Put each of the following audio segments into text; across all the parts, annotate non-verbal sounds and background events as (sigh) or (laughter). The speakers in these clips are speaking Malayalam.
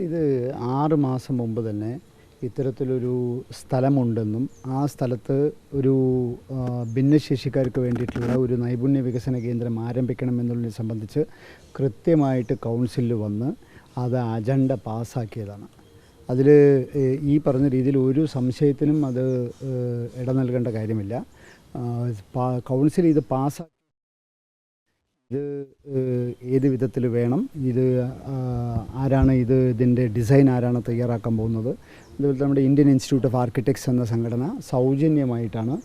ഇത് ആറ് മാസം മുമ്പ് തന്നെ ഇത്തരത്തിലൊരു സ്ഥലമുണ്ടെന്നും ആ സ്ഥലത്ത് ഒരു ഭിന്നശേഷിക്കാർക്ക് വേണ്ടിയിട്ടുള്ള ഒരു നൈപുണ്യ വികസന കേന്ദ്രം ആരംഭിക്കണമെന്നുള്ളതിനെ സംബന്ധിച്ച് കൃത്യമായിട്ട് കൗൺസിലിൽ വന്ന് അത് അജണ്ട പാസ്സാക്കിയതാണ് അതിൽ ഈ പറഞ്ഞ രീതിയിൽ ഒരു സംശയത്തിനും അത് ഇട നൽകേണ്ട കാര്യമില്ല. കൗൺസിൽ ഇത് പാസ്സാക്കി ഇത് ഏത് വിധത്തിൽ വേണം? ഇത് ആരാണ് ഇത് ഇതിന്റെ ഡിസൈൻ ആരാണ് തയ്യാറാക്കാൻ പോകുന്നത്? അതുപോലെ നമ്മുടെ ഇന്ത്യൻ ഇൻസ്റ്റിറ്റ്യൂട്ട് ഓഫ് ആർക്കിടെക്ട്സ് എന്ന സംഘടന സൗജന്യമായിട്ടാണ്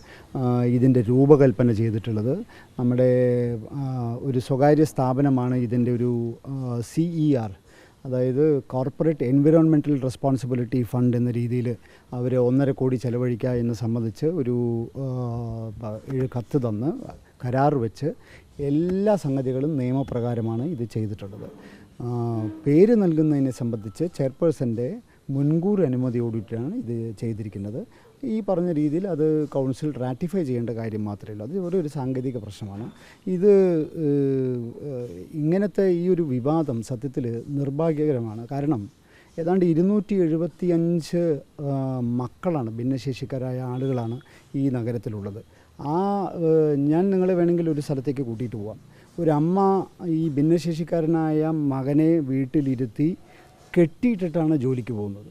ഇതിന്റെ രൂപകൽപ്പന ചെയ്തിട്ടുള്ളത്. നമ്മുടെ ഒരു സ്വകാര്യ സ്ഥാപനമാണ് ഇതിന്റെ ഒരു സി ആർ അതായത് കോർപ്പറേറ്റ് എൻവിറോൺമെന്റൽ റെസ്പോൺസിബിലിറ്റി ഫണ്ട് എന്ന രീതിയിൽ അവർ ഒന്നര കോടി ചെലവഴിക്കുക എന്ന് സംബന്ധിച്ച് ഒരു കത്ത് തന്ന്. കരാർ വെച്ച് എല്ലാ സംഗതികളും നിയമപ്രകാരമാണ് ഇത് ചെയ്തിട്ടുള്ളത്. പേര് നൽകുന്നതിനെ സംബന്ധിച്ച് ചെയർപേഴ്സന്റെ മുൻകൂർ അനുമതിയോടിട്ടാണ് ഇത് ചെയ്തിരിക്കുന്നത്. ഈ പറഞ്ഞ രീതിയിൽ അത് കൗൺസിൽ റാറ്റിഫൈ ചെയ്യേണ്ട കാര്യം മാത്രമേ ഉള്ളൂ. അത് ഒരു ഒരു സാങ്കേതിക പ്രശ്നമാണ്. ഇത് ഇങ്ങനത്തെ ഈ ഒരു വിവാദം സത്യത്തിൽ നിർഭാഗ്യകരമാണ്. കാരണം ഏതാണ്ട് ഇരുന്നൂറ്റി എഴുപത്തി അഞ്ച് മക്കളാണ് ഭിന്നശേഷിക്കാരായ ആളുകളാണ് ഈ നഗരത്തിലുള്ളത്. ആ ഞാൻ നിങ്ങളെ വേണമെങ്കിൽ ഒരു സ്ഥലത്തേക്ക് കൂട്ടിയിട്ട് പോവാം. ഒരമ്മ ഈ ഭിന്നശേഷിക്കാരനായ മകനെ വീട്ടിലിരുത്തി കെട്ടിയിട്ടിട്ടാണ് ജോലിക്ക് പോകുന്നത്.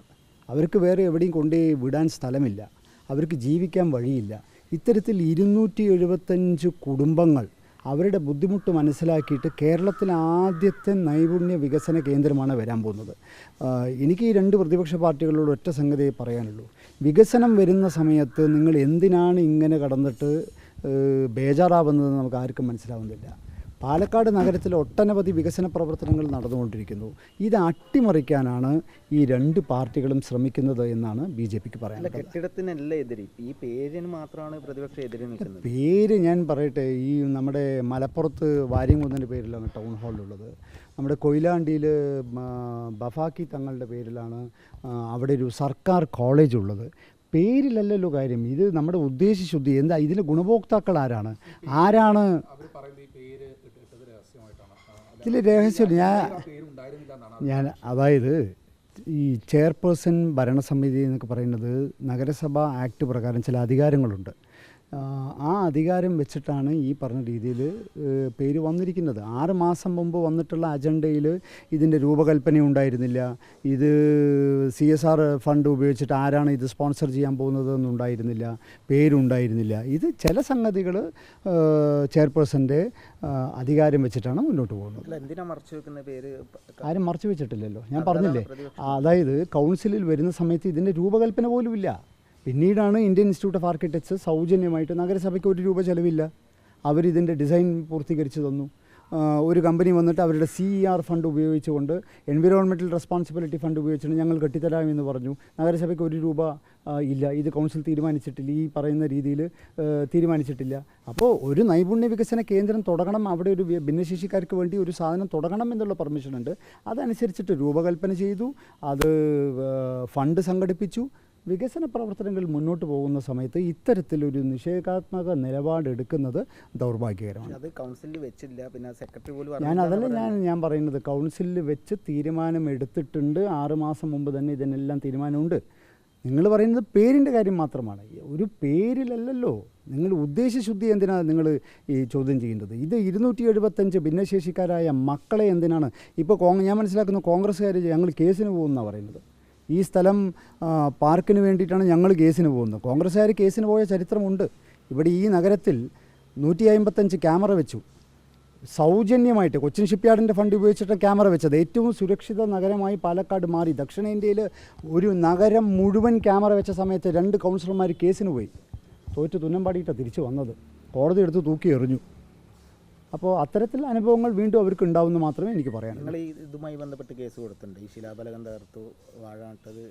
അവർക്ക് വേറെ എവിടെയും കൊണ്ടുപോയി വിടാൻ സ്ഥലമില്ല. അവർക്ക് ജീവിക്കാൻ വഴിയില്ല. ഇത്തരത്തിൽ ഇരുന്നൂറ്റി എഴുപത്തഞ്ച് കുടുംബങ്ങൾ അവരുടെ ബുദ്ധിമുട്ട് മനസ്സിലാക്കിയിട്ട് കേരളത്തിൽ ആദ്യത്തെ നൈപുണ്യ വികസന കേന്ദ്രമാണ് വരാൻ പോകുന്നത്. എനിക്ക് ഈ രണ്ട് പ്രതിപക്ഷ പാർട്ടികളോട് ഒറ്റ സംഗതിയെ പറയാനുള്ളൂ. വികസനം വരുന്ന സമയത്ത് നിങ്ങൾ എന്തിനാണ് ഇങ്ങനെ കടന്നിട്ട് ബേജാറാവുന്നതെന്ന് നമുക്ക് ആർക്കും മനസ്സിലാവുന്നില്ല. പാലക്കാട് നഗരത്തിൽ ഒട്ടനവധി വികസന പ്രവർത്തനങ്ങൾ നടന്നുകൊണ്ടിരിക്കുന്നു. ഇത് അട്ടിമറിക്കാനാണ് ഈ രണ്ട് പാർട്ടികളും ശ്രമിക്കുന്നത് എന്നാണ് ബി ജെ പിക്ക് പറയുന്നത് പറയാനുള്ളത് കെട്ടിടത്തിനല്ല എതിര്. ഈ പേരിന് മാത്രമാണ് പ്രതിപക്ഷം എതിര് നിൽക്കുന്നത്. പേര് ഞാൻ പറയട്ടെ ഈ നമ്മുടെ മലപ്പുറത്ത് വാര്യംകുന്നിന്റെ പേരിലാണ് ടൗൺ ഹാളിലുള്ളത്. നമ്മുടെ കൊയിലാണ്ടിയിൽ ബഫാക്കി തങ്ങളുടെ പേരിലാണ് അവിടെ ഒരു സർക്കാർ കോളേജ് ഉള്ളത്. പേരിലല്ലല്ലോ കാര്യം. ഇത് നമ്മുടെ ഉദ്ദേശശുദ്ധി. എന്താ ഇതിലെ ഗുണഭോക്താക്കൾ ആരാണ്? ആരാണ് ഇതിൽ രഹസ്യം ഞാൻ ഞാൻ അതായത് ഈ ചെയർപേഴ്സൺ ഭരണസമിതി എന്നൊക്കെ പറയുന്നത് നഗരസഭ ആക്ട് പ്രകാരം ചില അധികാരങ്ങളുണ്ട്. ആ, അധികാരം വെച്ചിട്ടാണ് ഈ പറഞ്ഞ രീതിയിൽ പേര് വന്നിരിക്കുന്നത്. ആറ് മാസം മുമ്പ് വന്നിട്ടുള്ള അജണ്ടയിൽ ഇതിന്റെ രൂപകൽപ്പന ഉണ്ടായിരുന്നില്ല. ഇത് സി എസ് ആർ ഫണ്ട് ഉപയോഗിച്ചിട്ട് ആരാണ് ഇത് സ്പോൺസർ ചെയ്യാൻ പോകുന്നത് എന്നുണ്ടായിരുന്നില്ല പേരുണ്ടായിരുന്നില്ല. ഇത് ചില സംഗതികൾ ചെയർപേഴ്സന്റെ അധികാരം വെച്ചിട്ടാണ് മുന്നോട്ട് പോകുന്നത്. ആരും മറച്ചു വെച്ചിട്ടില്ലല്ലോ. ഞാൻ പറഞ്ഞില്ലേ? അതായത് കൗൺസിലിൽ വരുന്ന സമയത്ത് ഇതിന്റെ രൂപകൽപ്പന പോലുമില്ല. പിന്നീടാണ് ഇന്ത്യൻ ഇൻസ്റ്റിറ്റ്യൂട്ട് ഓഫ് ആർക്കിടെക്ചർ സൗജന്യമായിട്ട് നഗരസഭയ്ക്ക് ഒരു രൂപ ചിലവില്ല. അവരിതിന്റെ ഡിസൈൻ പൂർത്തീകരിച്ച് തന്നു. ഒരു കമ്പനി വന്നിട്ട് അവരുടെ സി ഇ ആർ ഫണ്ട് ഉപയോഗിച്ചുകൊണ്ട് എൻവിറോൺമെന്റൽ റെസ്പോൺസിബിലിറ്റി ഫണ്ട് ഉപയോഗിച്ചിട്ട് ഞങ്ങൾ കെട്ടിത്തരാമെന്ന് പറഞ്ഞു. നഗരസഭയ്ക്ക് ഒരു രൂപ ഇല്ല. ഇത് കൗൺസിൽ തീരുമാനിച്ചിട്ടില്ല. ഈ പറയുന്ന രീതിയിൽ തീരുമാനിച്ചിട്ടില്ല. അപ്പോൾ ഒരു നൈപുണ്യ വികസന കേന്ദ്രം തുടങ്ങണം. അവിടെ ഒരു ഭിന്നശേഷിക്കാർക്ക് വേണ്ടി ഒരു സാധനം തുടങ്ങണം എന്നുള്ള പെർമിഷൻ ഉണ്ട്. അതനുസരിച്ചിട്ട് രൂപകൽപ്പന ചെയ്തു. അത് ഫണ്ട് സംഘടിപ്പിച്ചു. വികസന പ്രവർത്തനങ്ങൾ മുന്നോട്ട് പോകുന്ന സമയത്ത് ഇത്തരത്തിലൊരു നിഷേധാത്മക നിലപാടെടുക്കുന്നത് ദൗർഭാഗ്യകരമാണ്. അത് കൗൺസിലിൽ വെച്ചില്ല. പിന്നെ സെക്രട്ടറി പോലും ഞാൻ അതല്ല ഞാൻ ഞാൻ പറയുന്നത് കൗൺസിലിൽ വെച്ച് തീരുമാനം എടുത്തിട്ടുണ്ട്. ആറുമാസം മുമ്പ് തന്നെ ഇതിനെല്ലാം തീരുമാനമുണ്ട്. നിങ്ങൾ പറയുന്നത് പേരിന്റെ കാര്യം മാത്രമാണ്. ഒരു പേരിലല്ലല്ലോ. നിങ്ങൾ ഉദ്ദേശശുദ്ധി എന്തിനാണ് നിങ്ങൾ ഈ ചോദ്യം ചെയ്യുന്നത് ഇത് ഇരുന്നൂറ്റി എഴുപത്തഞ്ച് ഭിന്നശേഷിക്കാരായ മക്കളെ എന്തിനാണ്? ഇപ്പോൾ ഞാൻ മനസ്സിലാക്കുന്ന കോൺഗ്രസ്സുകാർ ഞങ്ങൾ കേസിന് പോകുമെന്നാണ് പറയുന്നത്. ഈ സ്ഥലം പാർക്കിന് വേണ്ടിയിട്ടാണ് ഞങ്ങൾ കേസിന് പോകുന്നത്. കോൺഗ്രസ്സുകാർ കേസിന് പോയ ചരിത്രമുണ്ട്. ഇവിടെ ഈ നഗരത്തിൽ നൂറ്റി അമ്പത്തഞ്ച് ക്യാമറ വെച്ചു. സൗജന്യമായിട്ട് കൊച്ചിൻ ഷിപ്പ്യാർഡിന്റെ ഫണ്ട് ഉപയോഗിച്ചിട്ട് ക്യാമറ വെച്ചത്. ഏറ്റവും സുരക്ഷിത നഗരമായി പാലക്കാട് മാറി. ദക്ഷിണേന്ത്യയിൽ ഒരു നഗരം മുഴുവൻ ക്യാമറ വെച്ച സമയത്ത് രണ്ട് കൗൺസിലർമാർ കേസിന് പോയി. തോറ്റ് തുന്നമ്പാടിയിട്ടാണ് തിരിച്ചു വന്നത്. കോടതി എടുത്ത് തൂക്കി എറിഞ്ഞു. അപ്പോൾ അത്തരത്തിലുള്ള അനുഭവങ്ങൾ വീണ്ടും അവർക്ക് ഉണ്ടാവുമെന്ന് മാത്രമേ എനിക്ക് പറയാനുള്ളൂ. നിങ്ങൾ ഈ ഇതുമായി ബന്ധപ്പെട്ട് കേസ് കൊടുത്തിട്ടുണ്ട്. ഈ ശിലാഫലകം തകർത്തു വാഴ നട്ടത്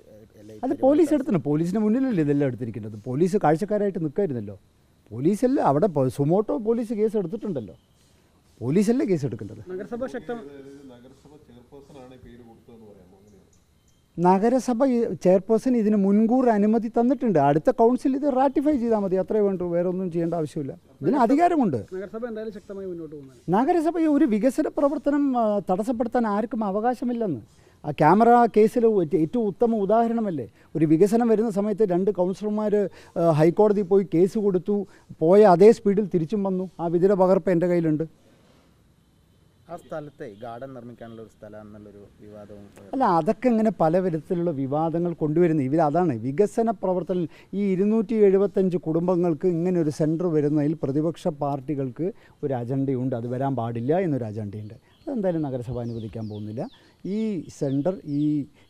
എല്ലാം അത് പോലീസ് എടുത്തിട്ടുണ്ട്. പോലീസിന് മുന്നിലല്ലേ ഇതെല്ലാം എടുത്തിരിക്കുന്നത് പോലീസ് കാഴ്ചക്കാരായിട്ട് നിൽക്കായിരുന്നല്ലോ. പോലീസല്ല അവിടെ സുമോട്ടോ പോലീസ് കേസ് എടുത്തിട്ടുണ്ടല്ലോ. പോലീസല്ലേ കേസ് എടുക്കേണ്ടത്? നഗരസഭ ശക്തം നഗരസഭ ഈ ചെയർപേഴ്സൺ ഇതിന് മുൻകൂർ അനുമതി തന്നിട്ടുണ്ട്. അടുത്ത കൗൺസിൽ ഇത് റാറ്റിഫൈ ചെയ്താൽ മതി. അത്രേ വേണ്ടൂ. വേറെ ഒന്നും ചെയ്യേണ്ട ആവശ്യമില്ല. ഇതിന് അധികാരമുണ്ട്. നഗരസഭ നഗരസഭ ഒരു വികസന പ്രവർത്തനം തടസ്സപ്പെടുത്താൻ ആർക്കും അവകാശമില്ലെന്ന്. ആ ക്യാമറ കേസിൽ ഏറ്റവും ഉത്തമ ഉദാഹരണമല്ലേ? ഒരു വികസനം വരുന്ന സമയത്ത് രണ്ട് കൗൺസിലർമാർ ഹൈക്കോടതി പോയി കേസ് കൊടുത്തു. പോയ അതേ സ്പീഡിൽ തിരിച്ചും വന്നു. ആ വിധിയുടെ പകർപ്പ് എന്റെ കയ്യിലുണ്ട്. സ്ഥലത്തെ ഗാർഡൻ ഒരു വിവാദവും അല്ല അതൊക്കെ ഇങ്ങനെ പല വിധത്തിലുള്ള വിവാദങ്ങൾ കൊണ്ടുവരുന്നത് ഇവർ അതാണ് വികസന പ്രവർത്തനം. ഈ ഇരുന്നൂറ്റി എഴുപത്തഞ്ച് കുടുംബങ്ങൾക്ക് ഇങ്ങനെ ഒരു സെന്റർ വരുന്നതിൽ പ്രതിപക്ഷ പാർട്ടികൾക്ക് ഒരു അജണ്ടയുണ്ട്. അത് വരാൻ പാടില്ല എന്നൊരു അജണ്ടയുണ്ട്. അതെന്തായാലും നഗരസഭ അനുവദിക്കാൻ പോകുന്നില്ല. ഈ സെന്റർ ഈ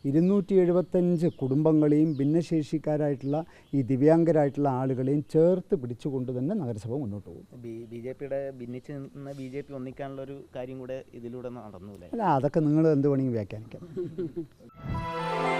ഇരുന്നൂറ്റി എഴുപത്തഞ്ച് കുടുംബങ്ങളെയും ഭിന്നശേഷിക്കാരായിട്ടുള്ള ഈ ദിവ്യാംഗരായിട്ടുള്ള ആളുകളെയും ചേർത്ത് പിടിച്ചുകൊണ്ട് തന്നെ നഗരസഭ മുന്നോട്ട് പോകും. ബി ബി ജെ പിയുടെ ഭിന്നിച്ച് നിന്ന് ബി ജെ പി ഒന്നിക്കാനുള്ള ഒരു കാര്യം കൂടെ ഇതിലൂടെ നടന്നു അല്ല അതൊക്കെ നിങ്ങൾ എന്ത് വേണമെങ്കിൽ വ്യാഖ്യാനിക്കാം. (laughs)